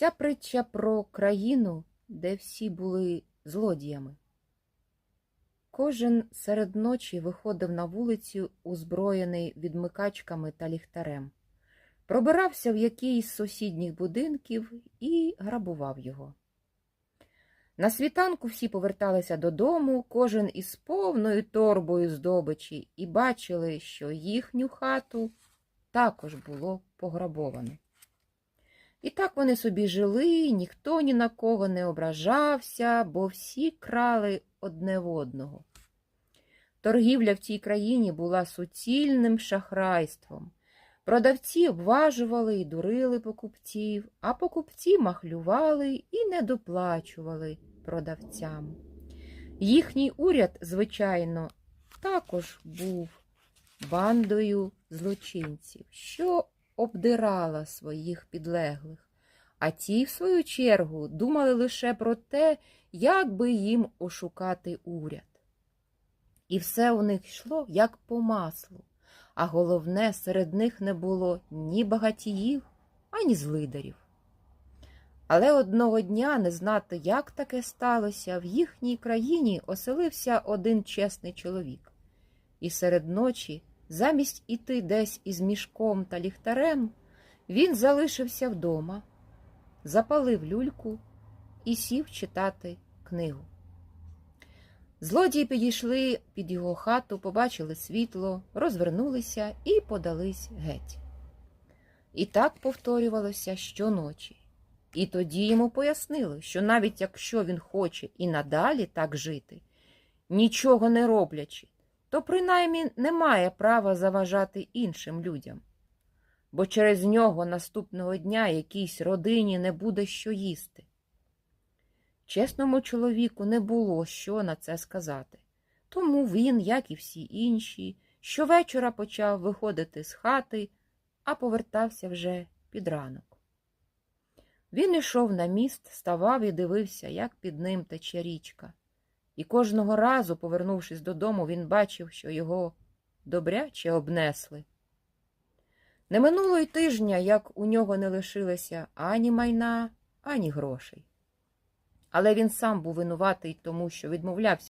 Ця притча про країну, де всі були злодіями. Кожен серед ночі виходив на вулицю, озброєний відмикачками та ліхтарем, пробирався в якийсь з сусідніх будинків і грабував його. На світанку всі поверталися додому, кожен із повною торбою здобичі, і бачили, що їхню хату також було пограбовано. І так вони собі жили, ніхто ні на кого не ображався, бо всі крали одне в одного. Торгівля в цій країні була суцільним шахрайством. Продавці обважували і дурили покупців, а покупці махлювали і недоплачували продавцям. Їхній уряд, звичайно, також був бандою злочинців, що обдирала своїх підлеглих, а ті, в свою чергу, думали лише про те, як би їм ошукати уряд. І все у них йшло як по маслу, а головне, серед них не було ні багатіїв, ані злидарів. Але одного дня, не знати, як таке сталося, в їхній країні оселився один чесний чоловік, і серед ночі, замість іти десь із мішком та ліхтарем, він залишився вдома, запалив люльку і сів читати книгу. Злодії підійшли під його хату, побачили світло, розвернулися і подались геть. І так повторювалося щоночі. І тоді йому пояснили, що навіть якщо він хоче і надалі так жити, нічого не роблячи, то принаймні не має права заважати іншим людям, бо через нього наступного дня якійсь родині не буде що їсти. Чесному чоловіку не було що на це сказати, тому він, як і всі інші, щовечора почав виходити з хати, а повертався вже під ранок. Він ішов на міст, ставав і дивився, як під ним тече річка. І кожного разу, повернувшись додому, він бачив, що його добряче обнесли. Не минуло й тижня, як у нього не лишилося ані майна, ані грошей. Але він сам був винуватий тому, що відмовлявся